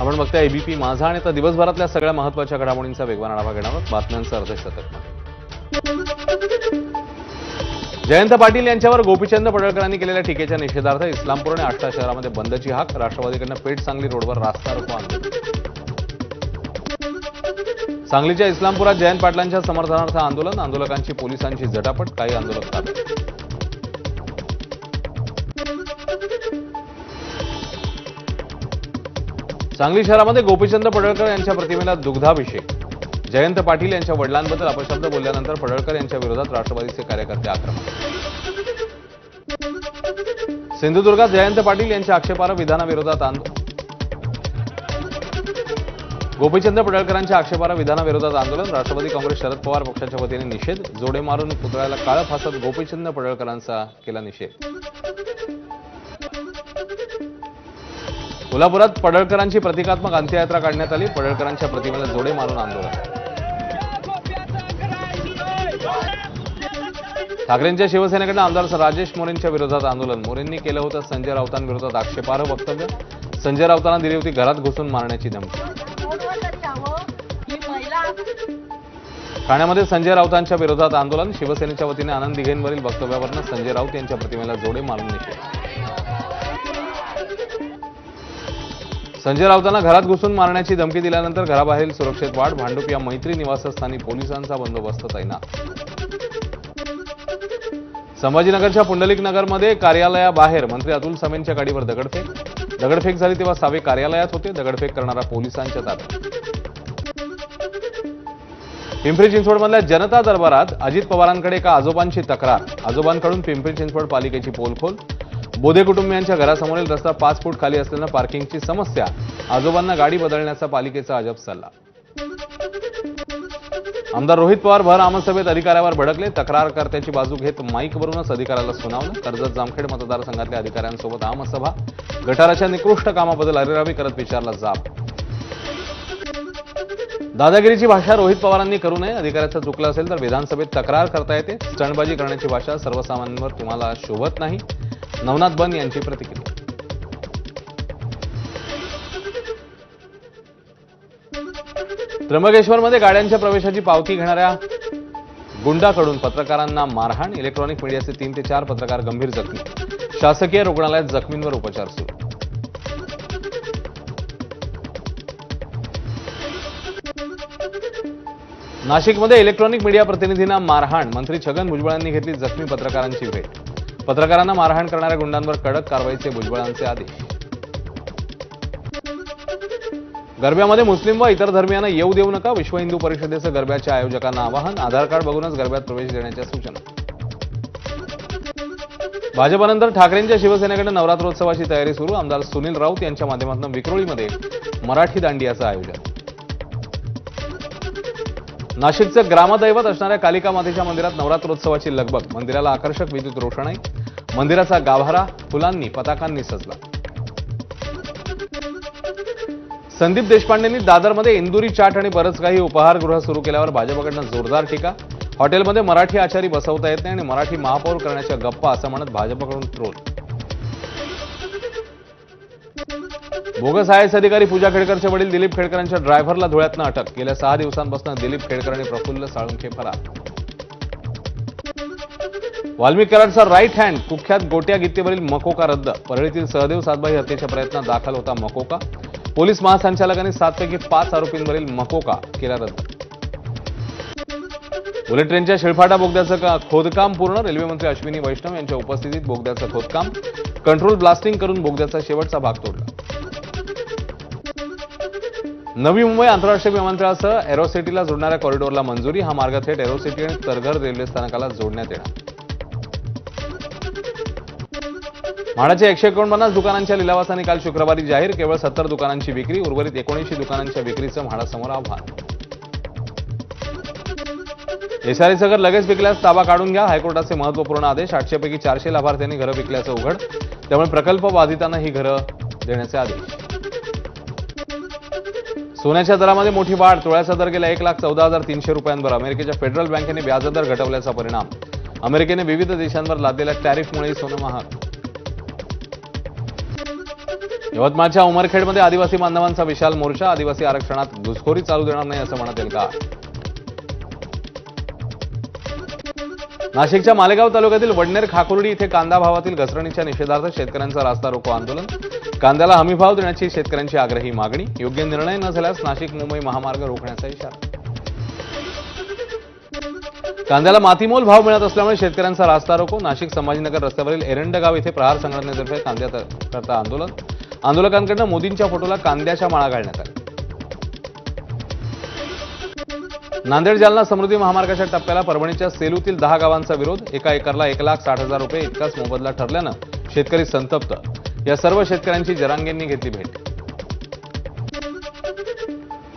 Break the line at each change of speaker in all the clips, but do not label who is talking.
आपण बघताय एबीपी माझा आणि आता दिवसभरातल्या सगळ्या महत्त्वाच्या घडामोडींचा वेगवान आढावा घेणार बातम्यांचा बातम्यांचं सतत जयंत पाटील यांच्यावर गोपीचंद पडळकरांनी केलेल्या टीकेच्या निषेधार्थ इस्लामपूर आणि आष्टा शहरामध्ये बंदची हाक राष्ट्रवादीकडनं पेठ सांगली रोडवर रास्ता रोको आंदोलन. सांगलीच्या इस्लामपुरात जयंत पाटलांच्या समर्थनार्थ आंदोलन आंदोलकांची पोलिसांची झटापट काही आंदोलक ताब्यात. सांगली शहरामध्ये गोपीचंद पडळकर यांच्या प्रतिमेला दुग्धाभिषेक. जयंत पाटील यांच्या वडिलांबद्दल अपशब्द बोलल्यानंतर पडळकर यांच्या विरोधात राष्ट्रवादीचे कार्यकर्ते आक्रमक. सिंधुदुर्गात जयंत पाटील यांच्या आक्षेपार्ह विधानाविरोधात आंदोलन गोपीचंद पडळकरांच्या आक्षेपार्ह विधानाविरोधात आंदोलन राष्ट्रवादी काँग्रेस शरद पवार पक्षाच्या वतीने निषेध जोडे मारून पुतळ्याला काळं फासत गोपीचंद पडळकरांचा केला निषेध. कोल्हापुरात पडळकरांची प्रतिकात्मक अंत्ययात्रा काढण्यात आली. पडळकरांच्या प्रतिमेला जोडे मारून आंदोलन. ठाकरेंच्या शिवसेनेकडनं आमदार राजेश मोरेंच्या विरोधात आंदोलन. मोरेंनी केलं होतं संजय राऊतांविरोधात आक्षेपार्ह वक्तव्य. संजय राऊतांना दिली होती घरात घुसून मारण्याची धमकी. ठाण्यामध्ये संजय राऊतांच्या विरोधात आंदोलन. शिवसेनेच्या वतीने आनंद दिघेंवरील वक्तव्यावरनं संजय राऊत यांच्या प्रतिमेला जोडे मारून निषेध. संजय राऊतांना घरात घुसून मारण्याची धमकी दिल्यानंतर घराबाहेरील सुरक्षेत वाढ भांडुप या मैत्री निवासस्थानी पोलिसांचा बंदोबस्त तैनात. संभाजीनगरच्या पुंडलिक नगरमध्ये कार्यालयाबाहेर मंत्री अतुल समेंच्या गाडीवर दगडफेक. दगडफेक झाली तेव्हा सावे कार्यालयात होते दगडफेक करणारा पोलिसांच्या ताब्यात. पिंपरी चिंचवडमधल्या जनता दरबारात अजित पवारांकडे एका आजोबांची तक्रार. आजोबांकडून पिंपरी चिंचवड पालिकेची पोलखोल. बोधे कुटुंबियांच्या घरासमोरील रस्ता पाच फूट खाली असल्यानं पार्किंगची समस्या. आजोबांना गाडी बदलण्याचा पालिकेचा अजब सल्ला. आमदार रोहित पवार भर आमसभेत अधिकाऱ्यावर भडकले. तक्रारकर्त्याची बाजू घेत माईकवरूनच अधिकाऱ्याला सुनावलं. कर्जत जामखेड मतदारसंघातल्या अधिकाऱ्यांसोबत आमसभा. गटाराच्या निकृष्ट कामाबद्दल अरेरावी करत विचारला जाब. दादागिरीची भाषा रोहित पवारांनी करू नये. अधिकाऱ्याचं चुकलं असेल तर विधानसभेत तक्रार करता येते. स्टंटबाजी करण्याची भाषा सर्वसामान्यांवर तुम्हाला शोभत नाही. नवनाथ बन यांची प्रतिक्रिया. त्र्यंबकेश्वरमध्ये गाड्यांच्या प्रवेशाची पावती घेणाऱ्या गुंडाकडून पत्रकारांना मारहाण इलेक्ट्रॉनिक मीडियाचे तीन ते चार पत्रकार गंभीर जखमी. शासकीय रुग्णालयात जखमींवर उपचार सुरू. नाशिकमध्ये इलेक्ट्रॉनिक मीडिया प्रतिनिधींना मारहाण मंत्री छगन भुजबळांनी घेतली जखमी पत्रकारांची भेट. पत्रकारांना मारहाण करणाऱ्या गुंडांवर कडक कारवाईचे भुजबळांचे आदेश. गरब्यामध्ये मुस्लिम व इतर धर्मियांना येऊ देऊ नका विश्व हिंदू परिषदेचं गरब्याच्या आयोजकांना आवाहन आधार कार्ड बघूनच गरब्यात प्रवेश देण्याच्या सूचना. भाजपानंतर ठाकरेंच्या शिवसेनेकडे नवरात्रोत्सवाची तयारी सुरू आमदार सुनील राऊत यांच्या माध्यमातून विक्रोळीमध्ये मराठी दांडियाचं आयोजन. नाशिकचं ग्रामदैवत असणाऱ्या कालिका मातेच्या मंदिरात नवरात्रोत्सवाची लगबग. मंदिराला आकर्षक विद्युत रोषणाई मंदिराचा गाभारा फुलांनी पताकांनी सजला. संदीप देशपांडेंनी दादरमध्ये इंदुरी चाट आणि बरंच काही उपहारगृह सुरू केल्यावर भाजपकडनं जोरदार टीका. हॉटेलमध्ये मराठी आचारी बसवता येत नाही आणि मराठी महापौर करण्याच्या गप्पा असं म्हणत भाजपकडून ट्रोल. बोगस आय एस अधिकारी पूजा खेडकरचे वडील दिलीप खेडकरांच्या ड्रायव्हरला धुळ्यातनं अटक. गेल्या सहा दिवसांपासून दिलीप खेडकर आणि प्रफुल्ल साळुंखे फरार. वाल्मिक कराडचा राईट हँड कुख्यात गोट्या गीतेवरील मकोका रद्द. परळीतील सहदेव सातबाई हत्येच्या प्रयत्नात दाखल होता मकोका. पोलीस महासंचालकांनी सातपैकी पाच आरोपींवरील मकोका केला रद्द. बुलेट ट्रेनच्या शिळफाटा बोगद्याचं खोदकाम पूर्ण? रेल्वे मंत्री अश्विनी वैष्णव यांच्या उपस्थितीत बोगद्याचं खोदकाम. कंट्रोल ब्लास्टिंग करून बोगद्याचा शेवटचा भाग तोडला. नवी मुंबई आंतरराष्ट्रीय विमानतळासह एरोसिटीला जोडणाऱ्या कॉरिडॉरला मंजुरी. हा मार्ग थेट एरोसिटी आणि तरघर रेल्वे स्थानकाला जोडण्यात येणार. म्हाडाच्या एकशे एकोणपन्नास दुकानांच्या लिलावाचा निकाल शुक्रवारी जाहीर केवळ सत्तर दुकानांची विक्री उर्वरित एकोणऐंशी दुकानांच्या विक्रीचं म्हाडासमोर आव्हान. एसआरईचं घर लगेच विकल्यास ताबा काढून घ्या हायकोर्टाचे महत्त्वपूर्ण आदेश आठशेपैकी चारशे लाभार्थ्यांनी घरं विकल्याचं उघड. त्यामुळे प्रकल्प बाधितांना ही घरं देण्याचे आदेश. सोन्याच्या दरामध्ये मोठी वाढ. तोळ्याचा दर गेला एक लाख चौदा हजार तीनशे रुपयांवर. अमेरिकेच्या फेडरल बँकेने व्याजदर घटवल्याचा परिणाम. अमेरिकेने विविध देशांवर लादलेल्या टॅरिफमुळे सोनं महाग. यवतमाळच्या उमरखेडमध्ये आदिवासी बांधवांचा विशाल मोर्चा. आदिवासी आरक्षणात घुसखोरी चालू देणार नाही असं म्हणत का नाशिकच्या मालेगाव तालुक्यातील वडनेर खाकुर्डी इथे कांदा भावातील घसरणीच्या निषेधार्थ शेतकऱ्यांचा रास्ता रोको आंदोलन. कांद्याला हमीभाव देण्याची शेतकऱ्यांची आग्रही मागणी. योग्य निर्णय न झाल्यास नाशिक मुंबई महामार्ग रोखण्याचा इशारा. कांद्याला मातीमोल भाव मिळत असल्यामुळे शेतकऱ्यांचा रास्ता रोको. नाशिक संभाजीनगर रस्त्यावरील एरंडगाव इथे प्रहार संघटनेतर्फे कांद्याकरता आंदोलन. आंदोलकांकडनं मोदींच्या फोटोला कांद्याच्या माळा घालण्यात आल्या. नांदेड जालना समृद्धी महामार्गाच्या टप्प्याला परभणीच्या सेलूतील दहा गावांचा विरोध एका एकरला एक लाख साठ हजार रुपये इतकाच मोबदला ठरल्यानं शेतकरी संतप्त. या सर्व शेतकऱ्यांची जरांगेंनी घेतली भेट.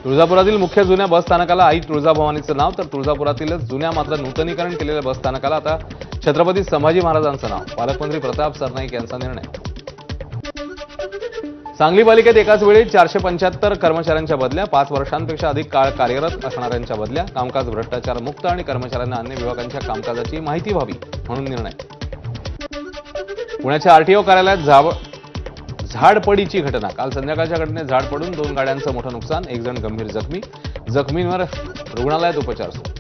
तुळजापुरातील मुख्य जुन्या बस स्थानकाला आई तुळजाभवानीचं नाव तर तुळजापुरातीलच जुन्या मात्र नूतनीकरण केलेल्या बस स्थानकाला आता छत्रपती संभाजी महाराजांचं नाव. पालकमंत्री प्रताप सरनाईक यांचा निर्णय. सांगली पालिकेत एकाच वेळी चारशे पंच्याहत्तर कर्मचाऱ्यांच्या बदल्या पाच वर्षांपेक्षा अधिक काळ कार्यरत असणाऱ्यांच्या बदल्या कामकाज भ्रष्टाचार मुक्त आणि कर्मचाऱ्यांना अन्य विभागांच्या कामकाजाची माहिती व्हावी म्हणून निर्णय. पुण्याच्या आरटीओ कार्यालयात झाव झाडपडीची घटना. काल संध्याकाळच्या घटनेत झाड पडून दोन गाड्यांचं मोठं नुकसान एक जण गंभीर जखमी. जखमींवर रुग्णालयात उपचार सुरू.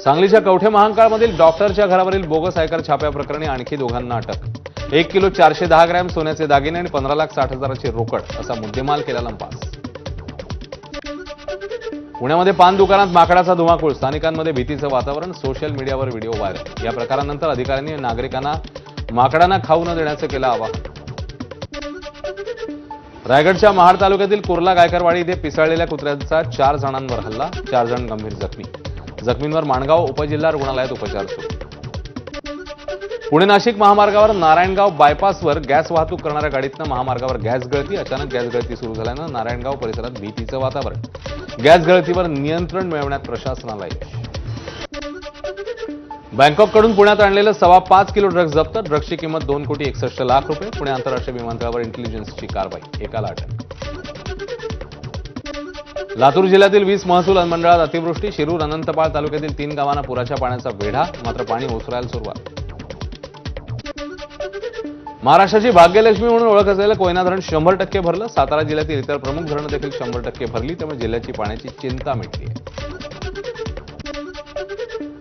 सांगलीच्या कवठे महांकाळमधील डॉक्टरच्या घरावरील बोगस आयकर छाप्याप्रकरणी आणखी दोघांना अटक. एक किलो चारशे दहा ग्रॅम सोन्याचे दागिने आणि पंधरा लाख साठ हजाराची रोकड असा मुद्देमाल केला लंपास. पुण्यामध्ये पान दुकानात माकडाचा धुमाकूळ स्थानिकांमध्ये भीतीचं वातावरण सोशल मीडियावर व्हिडिओ व्हायरल या प्रकारानंतर अधिकाऱ्यांनी नागरिकांना माकडांना खाऊ न देण्याचं केलं आवाहन. रायगडच्या महाड तालुक्यातील कुर्ला गायकरवाडी इथे पिसाळलेल्या कुत्र्यांचा चार जणांवर हल्ला चार जण गंभीर जखमी. जखमींवर माणगाव उपजिल्हा रुग्णालयात उपचार सुरू. पुणे नाशिक महामार्गावर नारायणगाव बायपासवर गॅस वाहतूक करणाऱ्या गाडीतनं महामार्गावर गॅस गळती अचानक गॅस गळती सुरू झाल्यानं नारायणगाव परिसरात भीतीचं वातावरण. गॅस गळतीवर नियंत्रण मिळवण्यात प्रशासनाला यश. बँकॉककडून पुण्यात आणलेलं सव्वा पाच किलो ड्रग्ज जप्त ड्रग्जची किंमत दोन कोटी एकसष्ट लाख रुपये पुणे आंतरराष्ट्रीय विमानतळावर इंटेलिजन्सची कारवाई एकाला अटक. लातूर जिल्ह्यातील वीस महसूल मंडळात अतिवृष्टी शिरूर अनंतपाळ तालुक्यातील तीन गावांना पुराच्या पाण्याचा वेढा मात्र पाणी ओसरायला सुरुवात. महाराष्ट्राची भाग्यलक्ष्मी म्हणून ओळख असलेलं कोयना धरण शंभर टक्के भरलं. सातारा जिल्ह्यातील इतर प्रमुख धरणं देखील शंभर टक्के भरली. त्यामुळे जिल्ह्याची पाण्याची चिंता मिटली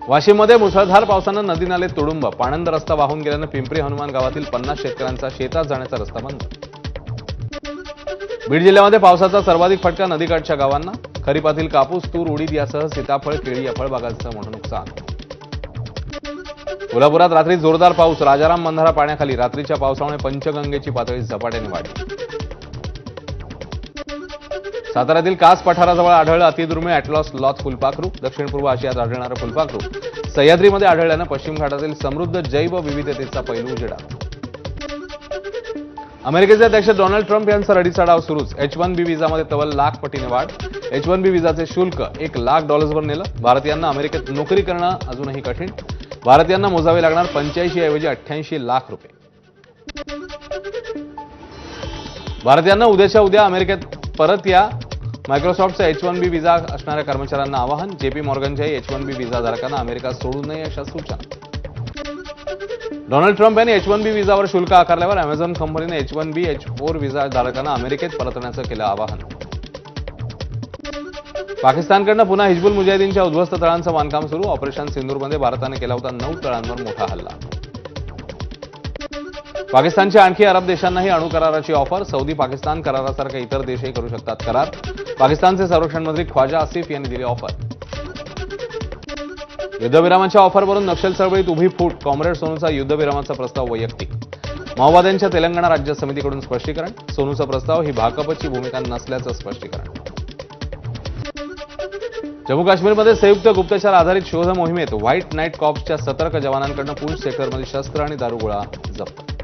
वाशिममध्ये मुसळधार पावसानं नदी नाले तुडुंब. पाणंद रस्ता वाहून गेल्यानं पिंपरी हनुमान गावातील पन्नास शेतकऱ्यांचा शेतात जाण्याचा रस्ता बंद. बीड जिल्ह्यामध्ये पावसाचा सर्वाधिक फटका नदीकाठच्या गावांना. खरीपातील कापूस तूर उडीद यासह सीताफळ केळी या फळबागांचं मोठं नुकसान. कोल्हापुरात रात्री जोरदार पाऊस राजाराम बंधारा पाण्याखाली रात्रीच्या पावसामुळे पंचगंगेची पातळी झपाट्याने वाढली. साताऱ्यातील कास पठाराजवळ आढळलं अतिदुर्मिळ अॅटलॉस लॉथ फुलपाखरू. दक्षिण पूर्व आशियात आढळणारं फुलपाखरू. सह्याद्रीमध्ये आढळल्यानं पश्चिम घाटातील समृद्ध जैव विविधतेचा पैलू उजेडा अमेरिकेचे अध्यक्ष डोनाल्ड ट्रम्प यांचा रडीचा सुरूच. एच वन बी विजामध्ये तब्बल लाख पटीने वाढ. एच वन बी विजाचे शुल्क एक लाख डॉलर्सवर नेलं. भारतीयांना अमेरिकेत नोकरी करणं अजूनही कठीण. भारतीयांना मोजावे लागणार पंच्याऐंशी ऐवजी अठ्ठ्याऐंशी लाख रुपये. भारतीयांना उद्याच्या उद्या अमेरिकेत परत या. मायक्रोसॉफ्टचा एच वन बी विजा असणाऱ्या कर्मचाऱ्यांना आवाहन. जेपी मॉर्गनच्याही एच वन बी विजाधारकांना अमेरिका सोडू नये अशा सूचना. डोनाल्ड ट्रम्प यांनी एच वन बी विजावर शुल्क आकारल्यावर अमेझॉन कंपनीने H one B H four visa धारकांना अमेरिकेत परतण्याचं केलं आवाहन. पाकिस्तानकडनं पुन्हा हिजबुल मुजाहिदीनच्या उद्ध्वस्त तळांचं बांधकाम सुरू. ऑपरेशन सिंदूरमध्ये भारताने केला होता नऊ तळांवर मोठा हल्ला. पाकिस्तानच्या आणखी अरब देशांनाही अणुकराराची ऑफर. सौदी पाकिस्तान करारासारखे इतर देशही करू शकतात करार. पाकिस्तानचे संरक्षण मंत्री ख्वाजा आसिफ यांनी दिली ऑफर. युद्धविरामाच्या ऑफरवरून नक्षल चळवळीत उभी फूट. कॉम्रेड सोनूचा युद्धविरामाचा प्रस्ताव वैयक्तिक. माओवाद्यांच्या तेलंगणा राज्य समितीकडून स्पष्टीकरण. सोनूचा प्रस्ताव ही भाकपची भूमिका नसल्याचं स्पष्टीकरण. जम्मू काश्मीरमध्ये संयुक्त गुप्तचर आधारित शोध मोहिमेत व्हाईट नाईट कॉप्सच्या सतर्क जवानांकडून पूंछ सेक्टरमध्ये शस्त्र आणि दारुगोळा जप्त